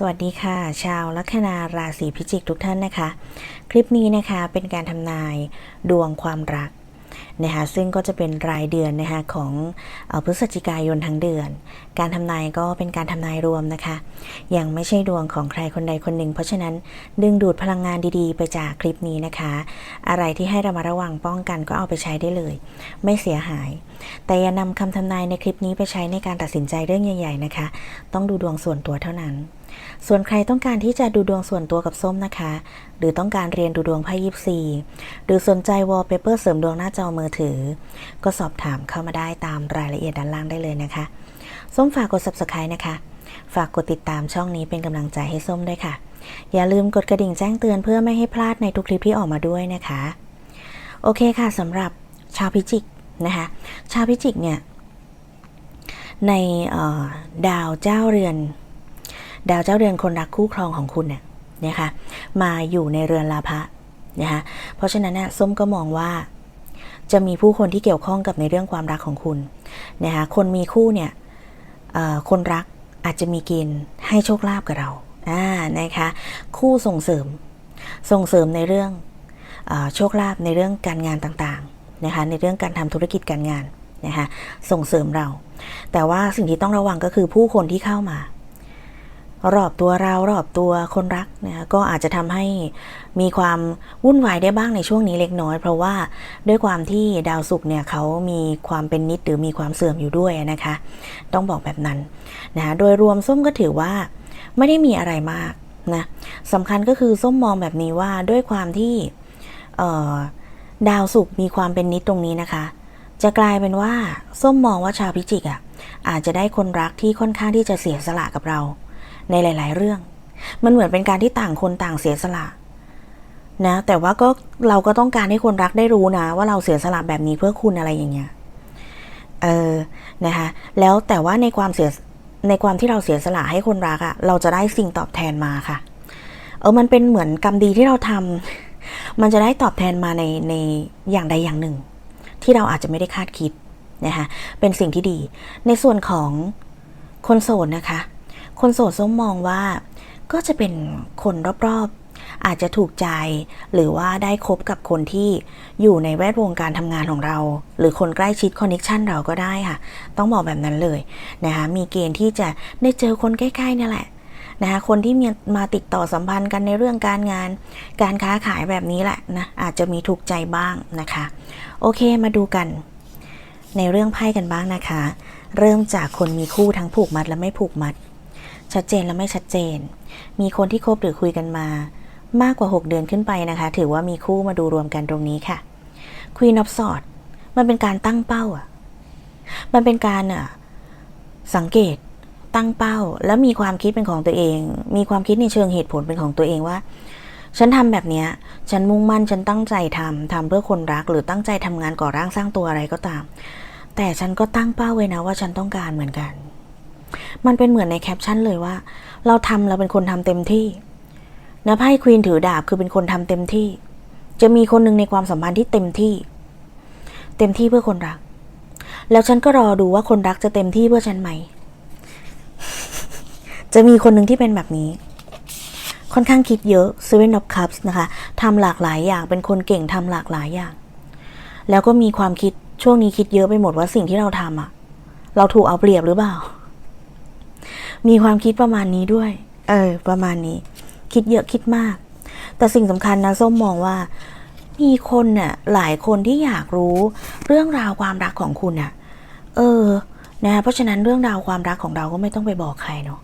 สวัสดีค่ะ ชาวลัคนาราศีพิจิกทุกท่านนะคะ คลิปนี้นะคะเป็นการทำนายดวงความรักนะคะซึ่งก็จะเป็นรายเดือนนะคะของอพฤศจิกายนทั้งเดือน การทำนายก็เป็นการทำนายรวมนะคะ ยังไม่ใช่ดวงของใครคนใดคนหนึ่ง เพราะฉะนั้นดึงดูดพลังงานดีๆ ไปจากคลิปนี้นะคะ อะไรที่ให้ระมัดระวังป้องกันก็เอาไปใช้ได้เลย ไม่เสียหาย แต่อย่านำคำทำนายในคลิปนี้ไปใช้ในการตัดสินใจเรื่องใหญ่ ๆนะคะ ต้องดูดวงส่วนตัวเท่านั้น ส่วนใครต้องการที่จะดูดวงส่วนตัวกับส้มนะคะ หรือต้องการเรียนดูดวงไพ่ยิปซีหรือสนใจวอลเปเปอร์เสริมดวงหน้าจอมือถือ ก็สอบถามเข้ามาได้ตามรายละเอียดด้านล่างได้เลยนะคะ ส้มฝากกด subscribe นะคะ ฝากกดติดตามช่องนี้เป็นกำลังใจให้ส้มด้วยค่ะ อย่าลืมกดกระดิ่งแจ้งเตือนเพื่อไม่ให้พลาดในทุกคลิปที่ออกมาด้วยนะคะ โอเคค่ะสำหรับชาวพิจิกนะคะ ชาวพิจิกเนี่ยในดาวเจ้าเรือน ดาวเจ้าเรือนคนรักคู่ครองของคุณเนี่ยนะคะมาอยู่ในเรือนลาภะนะคะเพราะฉะนั้นเนี่ยส้มก็มองว่าจะมีผู้คนที่เกี่ยวข้องกับในเรื่องความรักของคุณนะคะคนมีคู่เนี่ยคนรักอาจจะมีเกณฑ์ให้โชคลาภกับเราอ่านะคะคู่ส่งเสริมส่งเสริมในเรื่องอโชคลาภในเรื่องการงานต่างๆนะคะในเรื่องการทำธุรกิจการงานนะคะส่งเสริมเรา แต่ว่าสิ่งที่ต้องระวังก็คือผู้คนที่เข้ามา รอบตัวเรารอบตัวคนรักนะคะก็อาจจะทำให้มีความวุ่นวายได้บ้างในช่วงนี้เล็กน้อย เพราะว่าด้วยความที่ดาวศุกร์เนี่ยเขามีความเป็นนิดหรือมีความเสื่อมอยู่ด้วยนะคะ ต้องบอกแบบนั้นนะคะโดยรวมส้มก็ถือว่าไม่ได้มีอะไรมากนะสำคัญก็คือส้มมองแบบนี้ว่าด้วยความที่ดาวศุกร์มีความเป็นนิดตรงนี้นะคะ จะกลายเป็นว่าส้มมองว่าชาวพิจิกอะอาจจะได้คนรักที่ค่อนข้างที่จะเสียสละกับเรา ในหลาย ๆ เรื่อง มันเหมือนเป็นการที่ต่างคนต่างเสียสละนะ แต่ว่าก็เราก็ต้องการให้คนรักได้รู้นะ ว่าเราเสียสละแบบนี้เพื่อคุณอะไรอย่างเงี้ย เออ นะคะ แล้วแต่ว่าในความเสียในความที่เราเสียสละให้คนรักอะเราจะได้สิ่งตอบแทนมาค่ะ เออ มันเป็นเหมือนกรรมดีที่เราทำมันจะได้ตอบแทนมาในในอย่างใดอย่างหนึ่ง ที่เราอาจจะไม่ได้คาดคิดนะคะ เป็นสิ่งที่ดี ในส่วนของคนโสดนะคะ คนโสดส้มมองว่าก็จะเป็นคนรอบๆ อาจจะถูกใจ หรือว่าได้คบกับคนที่อยู่ในแวดวงการทำงานของเรา หรือคนใกล้ชิดคอนเนคชันเราก็ได้ค่ะ ต้องบอกแบบนั้นเลยนะคะมีเกณฑ์ที่จะได้เจอคนใกล้ๆเนี่ยแหละนะคะคนที่มีมาติดต่อสัมพันธ์กันในเรื่องการงาน การค้าขายแบบนี้แหละนะอาจจะมีถูกใจบ้างนะคะ โอเคมาดูกัน ในเรื่องไพ่กันบ้างนะคะ เริ่มจากคนมีคู่ทั้งผูกมัดและไม่ผูกมัด ชัดเจนและไม่ชัดเจน มีคนที่คบหรือคุยกันมา มากกว่า 6 เดือนขึ้นไปนะคะ ถือว่ามีคู่มาดูรวมกันตรงนี้ค่ะ Queen of Swords มันเป็นการตั้งเป้าอะ มันเป็นการอะสังเกตตั้งเป้า แล้วมีความคิดเป็นของตัวเอง มีความคิดในเชิงเหตุผลเป็นของตัวเองว่า ฉันทำแบบนี้ฉันมุ่งมั่นฉันตั้งใจทำทำเพื่อคนรักหรือตั้งใจทำงานก่อร่างสร้างตัวอะไรก็ตาม แต่ฉันก็ตั้งเป้าไว้นะว่าฉันต้องการเหมือนกัน มันเป็นเหมือนในแคปชั่นเลยว่า เราทำเราเป็นคนทำเต็มที่นะไพ่ควีนถือดาบคือเป็นคนทำเต็มที่ จะมีคนหนึ่งในความสัมพันธ์ที่เต็มที่ เต็มที่เพื่อคนรัก แล้วฉันก็รอดูว่าคนรักจะเต็มที่เพื่อฉันไหม จะมีคนหนึ่งที่เป็นแบบนี้ ค่อนข้างคิดเยอะ Seven of Cups นะคะทำหลากหลายอย่างเป็นคนเก่งทำหลากหลายอย่าง แล้วก็มีความคิดช่วงนี้คิดเยอะไปหมดว่าสิ่งที่เราทำอะเราถูกเอาเปรียบหรือเปล่า มีความคิดประมาณนี้ด้วย เออ ประมาณนี้ คิดเยอะคิดมาก แต่สิ่งสำคัญนะส้มมองว่า มีคนเนี่ยหลายคนที่อยากรู้เรื่องราวความรักของคุณน่ะ เออนะคะเพราะฉะนั้นเรื่องราวความรักของเราก็ไม่ต้องไปบอกใครเนาะ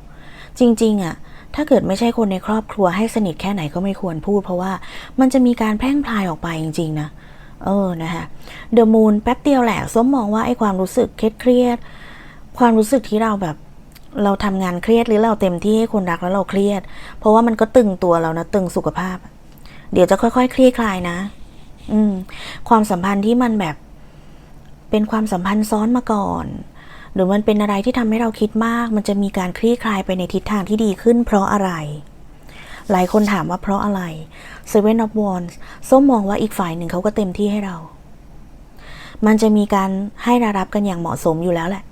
จริง ๆอะถ้าเกิดไม่ใช่คนในครอบครัวให้สนิทแค่ไหนก็ไม่ควรพูด เพราะว่ามันจะมีการแพร่งพลายออกไปจริง ๆ นะ เออนะคะเดอะมูนแป๊บเดียวแหละส้มมองว่าไอ้ความรู้สึกเครียด ความรู้สึกที่เราแบบ เราทำงานเครียดหรือเราเต็มที่ให้คนรักแล้วเราเครียด เพราะว่ามันก็ตึงตัวเรานะตึงสุขภาพ เดี๋ยวจะค่อยๆ คลี่คลายนะ อืม ความสัมพันธ์ที่มันแบบ เป็นความสัมพันธ์ซ้อนมาก่อน หรือมันเป็นอะไรที่ทำให้เราคิดมาก มันจะมีการคลี่คลายไปในทิศทางที่ดีขึ้น เพราะอะไร หลายคนถามว่าเพราะอะไร Seven of Wands ส้มมองว่าอีกฝ่ายหนึ่งเขาก็เต็มที่ให้เรา มันจะมีการให้ระรับกันอย่างเหมาะสมอยู่แล้วแหละ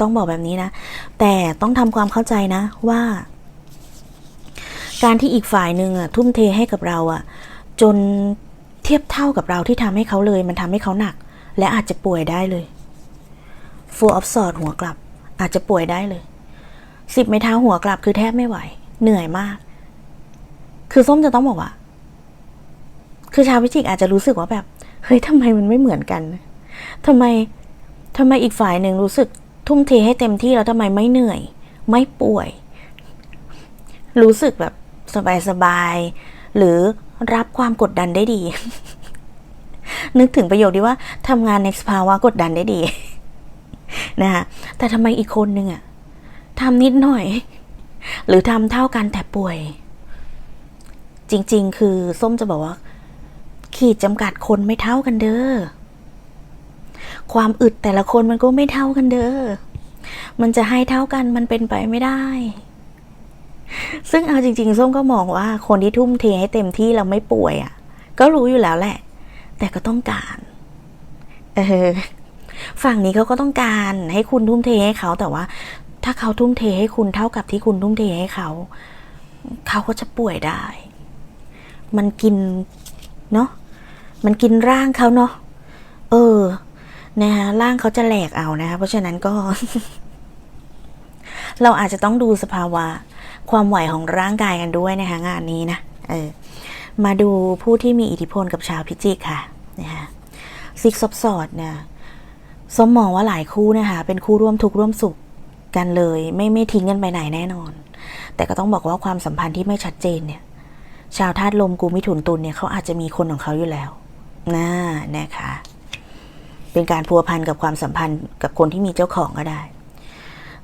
ต้องบอกแบบนี้นะ แต่ต้องทำความเข้าใจนะว่า การที่อีกฝ่ายหนึ่งอะทุ่มเทให้กับเราอะ จนเทียบเท่ากับเราที่ทำให้เขาเลย มันทำให้เขาหนัก และอาจจะป่วยได้เลย full of sword หัวกลับ อาจจะป่วยได้เลยสิบไม้เท้าหัวกลับคือแทบไม่ไหว เหนื่อยมาก คือส้มจะต้องบอกว่า คือชาวพิจิกอาจจะรู้สึกว่าแบบ เฮ้ยทำไมมันไม่เหมือนกันทำไมทำไมอีกฝ่ายหนึ่งรู้สึก ทุ่มเทให้เต็มที่แล้วทำไมไม่เหนื่อย ไม่ป่วย รู้สึกแบบสบายๆหรือรับความกดดันได้ดี นึกถึงประโยคที่ว่าทำงานในสภาวะกดดันได้ดีนะคะแต่ทำไมอีกคนนึงอะทำนิดหน่อย หรือทำเท่ากันแต่ป่วย จริง ๆ คือส้มจะบอกว่า ขีดจำกัดคนไม่เท่ากันเด้อ ความอึดแต่ละคนมันก็ไม่เท่ากันเด้อ มันจะให้เท่ากันมันเป็นไปไม่ได้ ซึ่งเอาจริง ๆ ส้มก็มองว่าคนที่ทุ่มเทให้เต็มที่แล้วไม่ป่วยอะ่ะ ก็รู้อยู่แล้วแหละ แต่ก็ต้องการ เออ ฝั่งนี้เขาก็ต้องการให้คุณทุ่มเทให้เขาแต่ว่า ถ้าเขาทุ่มเทให้คุณเท่ากับที่คุณทุ่มเทให้เขา เขาก็จะป่วยได้ มันกิน เนาะมันกินร่างเขาเนาะเออ นะคะร่างเขาจะแหลกเอานะคะเพราะฉะนั้นก็ เราอาจจะต้องดูสภาวะ ความไหวของร่างกายกันด้วยนะคะงานนี้นะเออมาดูผู้ที่มีอิทธิพลกับชาวพิจิกค่ะนะคะซิกซบสอดเนี่ยสมมองว่าหลายคู่นะคะ เป็นคู่ร่วมทุกข์ร่วมสุขกันเลย ไม่ไม่ทิ้งกันไปไหนแน่นอน แต่ก็ต้องบอกว่าความสัมพันธ์ที่ไม่ชัดเจนเนี่ย ชาวธาตุลมกูมิถุนตุลเนี่ยเขาอาจจะมีคนของเขาอยู่แล้วน่านะคะ เป็นการพัวพันกับความสัมพันธ์กับคนที่มีเจ้าของก็ได้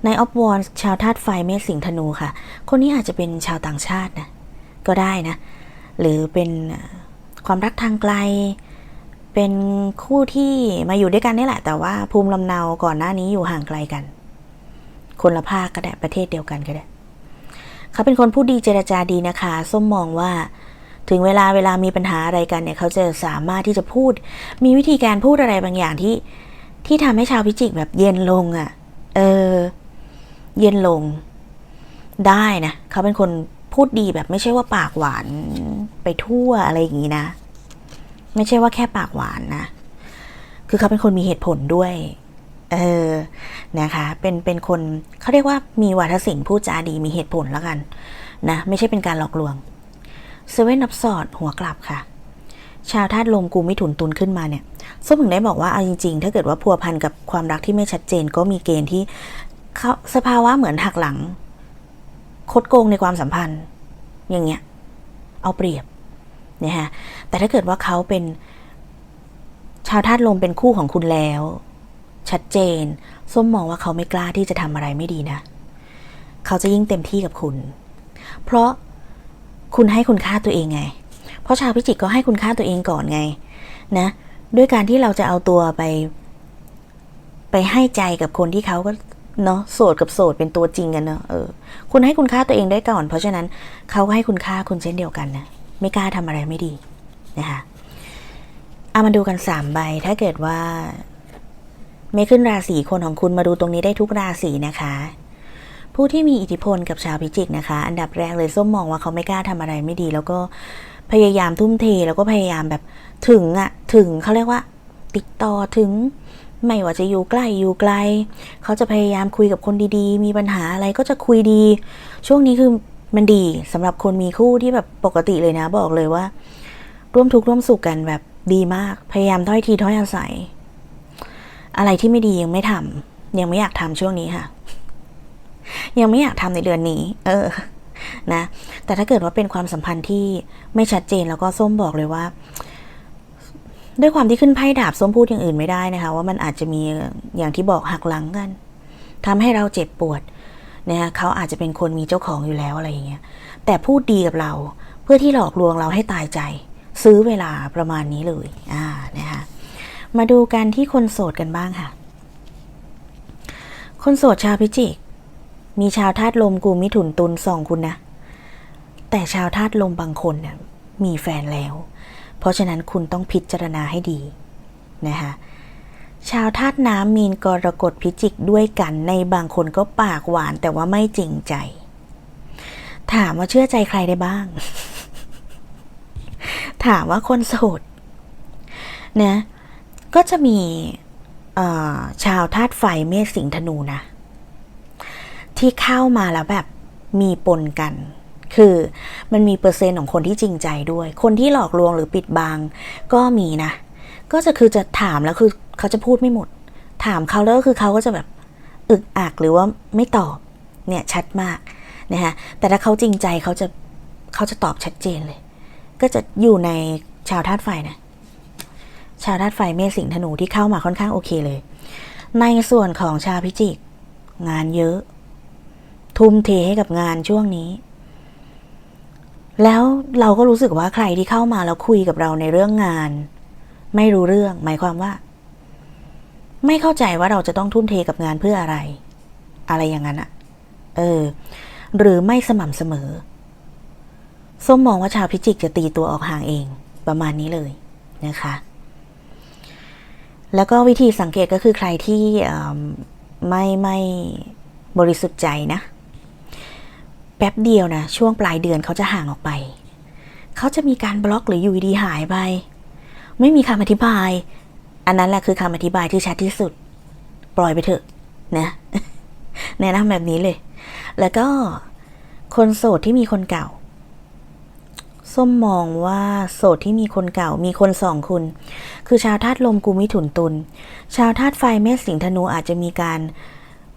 ในออฟวอนชาวธาตุไฟเมษสิงห์ธนูค่ะ คนนี้อาจจะเป็นชาวต่างชาตินะ ก็ได้นะ หรือเป็นความรักทางไกล เป็นคู่ที่มาอยู่ด้วยกันนี่แหละ แต่ว่าภูมิลำเนาก่อนหน้านี้อยู่ห่างไกลกัน คนละภาคก็ได้ประเทศเดียวกันก็ได้ เขาเป็นคนพูดดีเจรจาดีนะคะ ส้มมองว่า ถึงเวลาเวลามีปัญหาอะไรกันเนี่ยเขาจะสามารถที่จะพูด มีวิธีการพูดอะไรบางอย่างที่ที่ทำให้ชาวพิจิกแบบเย็นลงอะ่ะ เออ เย็นลง ได้นะเขาเป็นคนพูดดีแบบไม่ใช่ว่าปากหวานไปทั่วอะไรอย่างนี้นะ ไม่ใช่ว่าแค่ปากหวานนะ คือเขาเป็นคนมีเหตุผลด้วย เออ นะคะ เป็น เป็นคนเขาเรียกว่ามีวาทศิลป์พูดจาดีมีเหตุผลแล้วกัน นะ ไม่ใช่เป็นการหลอกลวง เซเว่นนับสอดหัวกลับค่ะ ชาวธาตุลมกูไมิถุนตุนขึ้นมาเนี่ยส้มถึงได้บอกว่าเอาจริงๆ ถ้าเกิดว่าพัวพันกับความรักที่ไม่ชัดเจนก็มีเกณฑ์ที่เขาสภาวะเหมือนหักหลัง คดโกงในความสัมพันธ์ อย่างเงี้ย เอาเปรียบนะฮะแต่ถ้าเกิดว่าเขาเป็น ชาวธาตุลมเป็นคู่ของคุณแล้ว ชัดเจน ส้มมองว่าเขาไม่กล้าที่จะทำอะไรไม่ดีนะ เขาจะยิ่งเต็มที่กับคุณ เพราะ คุณให้คุณค่าตัวเองไง เพราะชาวพิจิกก็ให้คุณค่าตัวเองก่อนไงนะ ด้วยการที่เราจะเอาตัวไป ไปให้ใจกับคนที่เขาก็เนาะโสดกับโสดเป็นตัวจริงกันเนาะเออ คุณให้คุณค่าตัวเองได้ก่อน เพราะฉะนั้นเขาก็ให้คุณค่าคุณเช่นเดียวกันนะไม่กล้าทำอะไรไม่ดีนะคะเอามาดูกันสามใบถ้าเกิดว่า ไม่ขึ้นราศีคนของคุณมาดูตรงนี้ได้ทุกราศีนะคะ ผู้ที่มีอิทธิพลกับชาวพิจิกนะคะ อันดับแรกเลยส้มมองว่าเขาไม่กล้าทำอะไรไม่ดี แล้วก็พยายามทุ่มเทแล้วก็พยายามแบบถึงอะถึงเขาเรียกว่า ติดต่อถึง ไม่ว่าจะอยู่ใกล้อยู่ไกล เขาจะพยายามคุยกับคนดีๆ มีปัญหาอะไรก็จะคุยดี ช่วงนี้คือมันดีสำหรับคนมีคู่ที่แบบปกติเลยนะ บอกเลยว่า ร่วมทุกข์ร่วมสุขกันแบบดีมาก พยายามถ้อยทีถ้อยอาศัย อะไรที่ไม่ดียังไม่ทำยังไม่อยากทำช่วงนี้ค่ะ ยังไม่อยากทำในเดือนนี้ เออนะแต่ถ้าเกิดว่าเป็นความสัมพันธ์ที่ไม่ชัดเจนแล้วก็ส้มบอกเลยว่า ด้วยความที่ขึ้นไพ่ดาบส้มพูดอย่างอื่นไม่ได้นะคะ ว่ามันอาจจะมีอย่างที่บอกหักหลังกันทำให้เราเจ็บปวดนะคะเขาอาจจะเป็นคนมีเจ้าของอยู่แล้วอะไรอย่างเงี้ยแต่พูดดีกับเราเพื่อที่หลอกลวงเราให้ตายใจ ซื้อเวลาประมาณนี้เลยอ่านะคะมาดูกันที่คนโสดกันบ้างค่ะ คนโสดชาวพิจิก มีชาวธาตุลมกูมิถุนตุลสองคุณนะ แต่ชาวธาตุลมบางคนเนี่ยมีแฟนแล้ว เพราะฉะนั้นคุณต้องพิจารณาให้ดีนะคะชาวธาตุน้ำมีนกรกฎพิจิกด้วยกันในบางคนก็ปากหวานแต่ว่าไม่จริงใจ ถามว่าเชื่อใจใครได้บ้าง ถามว่าคนโสดนะก็จะมีชาวธาตุไฟเมษสิงธนูนะ ที่เข้ามาแล้วแบบมีปนกัน คือมันมีเปอร์เซ็นต์ของคนที่จริงใจด้วย คนที่หลอกลวงหรือปิดบังก็มีนะ ก็จะคือจะถามแล้วคือเขาจะพูดไม่หมด ถามเขาแล้วก็คือเขาก็จะแบบอึกอักหรือว่าไม่ตอบเนี่ยชัดมากนะฮะแต่ถ้าเขาจริงใจเขาจะเขาจะตอบชัดเจนเลย ก็จะอยู่ในชาวธาตุไฟนะชาวธาตุไฟเมษสิงธนูที่เข้ามาค่อนข้างโอเคเลย ในส่วนของชาวพิจิก งานเยอะ ทุ่มเทให้กับงานช่วงนี้ แล้วเราก็รู้สึกว่าใครที่เข้ามาแล้วคุยกับเราในเรื่องงาน ไม่รู้เรื่อง หมายความว่า ไม่เข้าใจว่าเราจะต้องทุ่มเทกับงานเพื่ออะไร อะไรอย่างนั้นอะเออ หรือไม่สม่ำเสมอ ส้มมองว่าชาวพิจิกจะตีตัวออกห่างเอง ประมาณนี้เลยนะคะ แล้วก็วิธีสังเกตก็คือใครที่ไม่ไม่บริสุทธิ์ใจนะ แป๊บเดียวนะ ช่วงปลายเดือนเขาจะห่างออกไป เขาจะมีการบล็อกหรืออยู่ดีหายไป ไม่มีคำอธิบาย อันนั้นแหละคือคำอธิบายที่ชัดที่สุด ปล่อยไปเถอะนะแนะนำแบบนี้เลย แล้วก็คนโสดที่มีคนเก่า ส้มมองว่าโสดที่มีคนเก่า มีคนสองคนคือชาวธาตุลมกุมมิถุนตุล ชาวธาตุไฟเมษสิงห์ธนูอาจจะมีการ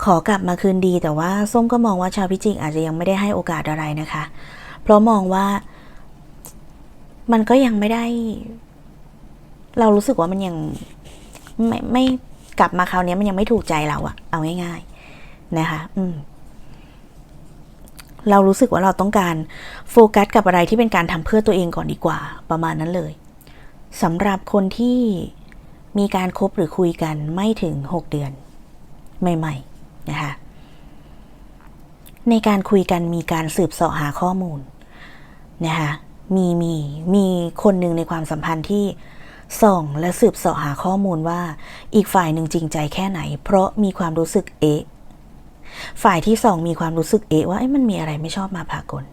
ขอกลับมาคืนดีแต่ว่าส้มก็มองว่าชาวพิจิกอาจจะยังไม่ได้ให้โอกาสอะไรนะคะ เพราะมองว่ามันก็ยังไม่ได้ เรารู้สึกว่ามันยังไม่ไม่กลับมาคราวนี้มันยังไม่ถูกใจเราอะเอาง่าย ๆนะคะ อืม เรารู้สึกว่าเราต้องการโฟกัสกับอะไรที่เป็นการทำเพื่อตัวเองก่อนดีกว่า ประมาณนั้นเลยสำหรับคนที่มีการคบหรือคุยกันไม่ถึง 6 เดือน ใหม่ ๆ นะคะในการคุยกันมีการสืบเสาะหาข้อมูลนะคะมีมีมีคนหนึ่งในความสัมพันธ์ที่ส่องและสืบเสาะหาข้อมูลว่าอีกฝ่ายหนึ่งจริงใจแค่ไหน เพราะมีความรู้สึกเอ๊ะฝ่ายที่สองมีความรู้สึกเอะว่าเอ๊ะมันมีอะไรไม่ชอบมาพากล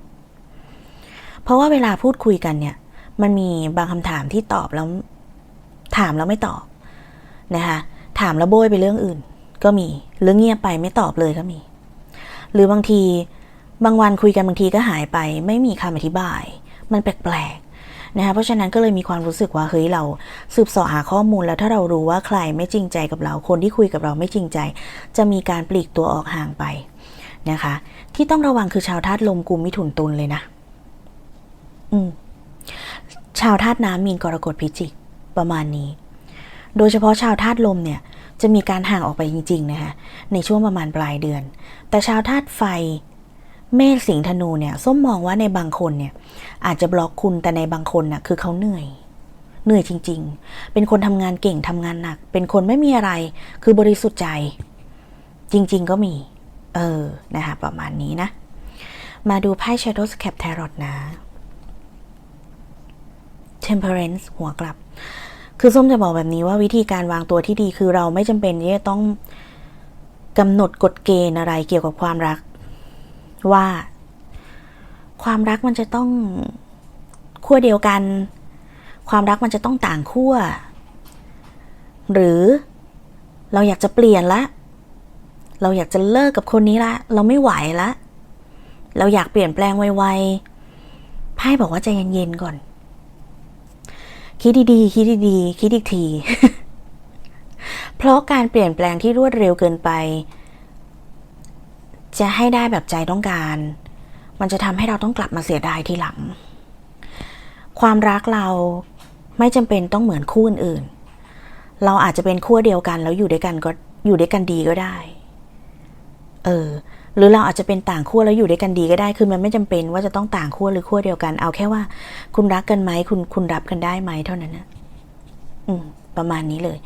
เพราะว่าเวลาพูดคุยกันเนี่ย มันมีบางคำถามที่ตอบแล้ว ถามแล้วไม่ตอบนะคะถามแล้วโบยไปเรื่องอื่น ก็มี หรือเงียบไปไม่ตอบเลยก็มี หรือบางทีบางวันคุยกันบางทีก็หายไป ไม่มีคำอธิบาย มันแปลกๆนะคะเพราะฉะนั้นก็เลยมีความรู้สึกว่าเฮ้ยเราสืบสาะหาข้อมูลแล้วถ้าเรารู้ว่าใครไม่จริงใจกับเราคนที่คุยกับเราไม่จริงใจ จะมีการปลีกตัวออกห่างไปนะคะ ที่ต้องระวังคือชาวธาตุลมกุมมิถุนตุลเลยนะ อืมชาวธาตุน้ำมีนกรกฎพิจิกประมาณนี้ โดยเฉพาะชาวธาตุลมเนี่ย จะมีการห่างออกไปจริงๆนะคะในช่วงประมาณปลายเดือน แต่ชาวธาตุไฟเมษสิงธนูเนี่ยส้มมองว่าในบางคนเนี่ยอาจจะบล็อกคุณแต่ในบางคนน่ะคือเขาเหนื่อย เหนื่อยจริง ๆ เป็นคนทำงานเก่งทำงานหนัก เป็นคนไม่มีอะไรคือบริสุทธิ์ใจ จริง ๆ ก็มี เออนะคะประมาณนี้นะ มาดูไพ่ Shadow Cap Tarot นะ Temperance หัวกลับ คือส้มจะบอกแบบนี้ว่าวิธีการวางตัวที่ดีคือเราไม่จำเป็นที่จะต้องกำหนดกฎเกณฑ์อะไรเกี่ยวกับความรัก ว่า ความรักมันจะต้องขั้วเดียวกัน ความรักมันจะต้องต่างขั้วหรือเราอยากจะเปลี่ยนละ เราอยากจะเลิกกับคนนี้ละ เราไม่ไหวละ เราอยากเปลี่ยนแปลงไวๆไพ่บอกว่าใจเย็นๆก่อน คิดดีๆ คิดดีๆ คิดอีกที เพราะการเปลี่ยนแปลงที่รวดเร็วเกินไป จะให้ได้แบบใจต้องการ มันจะทำให้เราต้องกลับมาเสียดายทีหลัง ความรักเราไม่จำเป็นต้องเหมือนคู่อื่นๆเราอาจจะเป็นขั้วเดียวกันแล้วอยู่ด้วยกันก็อยู่ด้วยกันดีก็ได้ เออ หรือเราอาจจะเป็นต่างขั้วแล้วอยู่ด้วยกันดีก็ได้ คือมันไม่จำเป็นว่าจะต้องต่างขั้วหรือขั้วเดียวกัน เอาแค่ว่า คุณรักกันไหมคุณคุณรับกันได้ไหมเท่านั้นนะอืมประมาณนี้เลย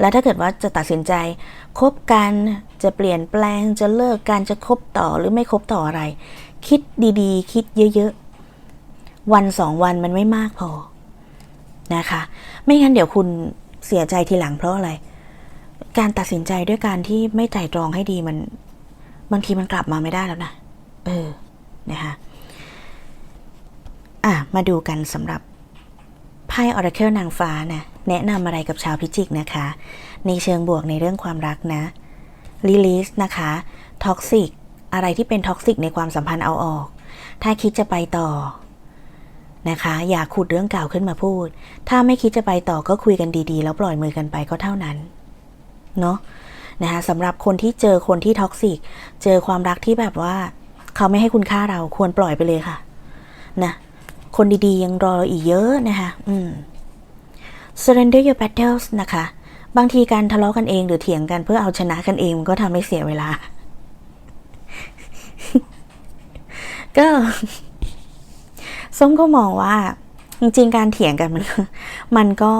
แล้วถ้าเกิดว่าจะตัดสินใจคบกันจะเปลี่ยนแปลงจะเลิกกันจะคบต่อหรือไม่คบต่ออะไร คิดดีๆ คิดเยอะๆ วันสองวันมันไม่มากพอนะคะ ไม่งั้นเดี๋ยวคุณเสียใจทีหลังเพราะอะไร การตัดสินใจด้วยการที่ไม่ไตร่ตรองให้ดีมัน บางทีมันกลับมาไม่ได้แล้วนะ เออ นะคะอะ มาดูกันสำหรับไพ่ออร์เคิลนางฟ้านะ แนะนำอะไรกับชาวพิจิกนะคะ ในเชิงบวกในเรื่องความรักนะรีลีสนะคะท็อกซิกอะไรที่เป็นท็อกซิกในความสัมพันธ์เอาออก ถ้าคิดจะไปต่อนะคะ อย่าขุดเรื่องเก่าขึ้นมาพูด ถ้าไม่คิดจะไปต่อก็คุยกันดีๆ แล้วปล่อยมือกันไปก็เท่านั้น เนาะ นะคะสำหรับคนที่เจอคนที่ท็อกซิก เจอความรักที่แบบว่า เขาไม่ให้คุณค่าเราควรปล่อยไปเลยค่ะ นะ คนดีๆยังรออีกเยอะนะคะอืม surrender your battles นะคะ บางทีการทะเลาะกันเองหรือเถียงกันเพื่อเอาชนะกันเองมันก็ทำให้เสียเวลา ก็ส้มก็มองว่า จริงๆ การเถียงกันมัน มันก็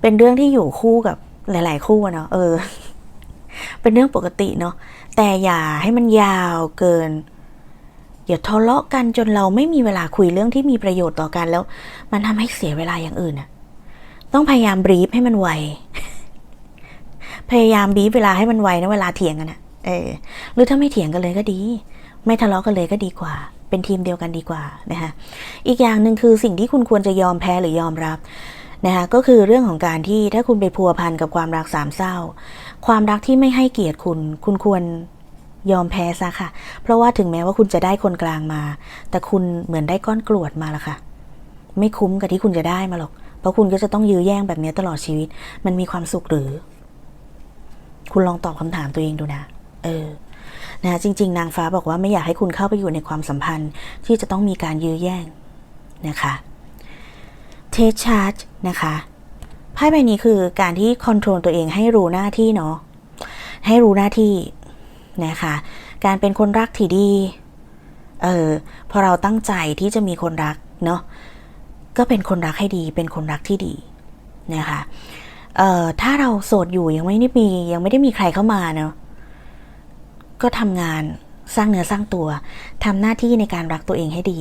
เป็นเรื่องที่อยู่คู่กับหลาย ๆ คู่เนาะเออ เป็นเรื่องปกติเนาะแต่อย่าให้มันยาวเกินอย่าทะเลาะกันจนเราไม่มีเวลาคุยเรื่องที่มีประโยชน์ต่อกันแล้ว มันทำให้เสียเวลาอย่างอื่นอะต้องพยายามบรีฟให้มันไวพยายามบีฟเวลาให้มันไวนะเวลาเถียงกันอะเออหรือถ้าไม่เถียงกันเลยก็ดี ไม่ทะเลาะกันเลยก็ดีกว่า เป็นทีมเดียวกันดีกว่านะคะอีกอย่างหนึ่งคือสิ่งที่คุณควรจะยอมแพ้หรือยอมรับนะคะก็คือเรื่องของการที่ถ้าคุณไปพัวพันกับความรักสามเศร้า ความรักที่ไม่ให้เกียรติคุณ คุณควรยอมแพ้ซะค่ะ เพราะว่าถึงแม้ว่าคุณจะได้คนกลางมา แต่คุณเหมือนได้ก้อนกรวดมาละค่ะ ไม่คุ้มกับที่คุณจะได้มาหรอก เพราะคุณก็จะต้องยื้อแย่งแบบนี้ตลอดชีวิต มันมีความสุขหรือ คุณลองตอบคำถามตัวเองดูนะ เออ นะจริง ๆ นางฟ้าบอกว่าไม่อยากให้คุณเข้าไปอยู่ในความสัมพันธ์ ที่จะต้องมีการยื้อแย่งนะคะ เทชาร์จนะคะ ไพ่ใบนี้คือการที่คอนโทรลตัวเองให้รู้หน้าที่เนาะให้รู้หน้าที่นะคะการเป็นคนรักที่ดีเออพอเราตั้งใจที่จะมีคนรักเนาะก็เป็นคนรักให้ดี เป็นคนรักที่ดีนะคะเอ่อถ้าเราโสดอยู่ยังไม่ได้มียังไม่ได้มีใครเข้ามาเนาะก็ทำงานสร้างเนื้อสร้างตัวทำหน้าที่ในการรักตัวเองให้ดี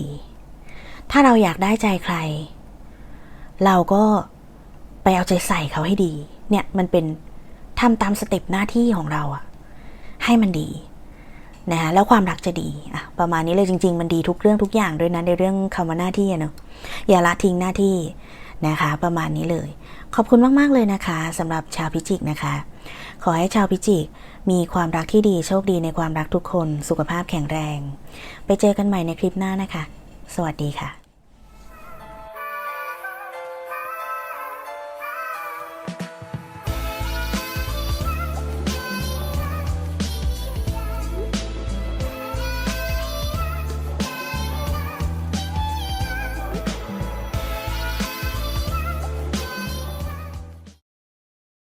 ถ้าเราอยากได้ใจใคร เราก็ ไปเอาใจใส่เขาให้ดี เนี่ยมันเป็นทำตามสเต็ปหน้าที่ของเราอะให้มันดีนะคะแล้วความรักจะดีอะประมาณนี้เลยจริง ๆ มันดีทุกเรื่องทุกอย่างด้วยนะในเรื่องคำว่าหน้าที่เนาะอย่าละทิ้งหน้าที่นะคะ ประมาณนี้เลย ขอบคุณมาก ๆ เลยนะคะสำหรับชาวพิจิกนะคะ ขอให้ชาวพิจิกมีความรักที่ดีโชคดีในความรักทุกคน สุขภาพแข็งแรง ไปเจอกันใหม่ในคลิปหน้านะคะ สวัสดีค่ะ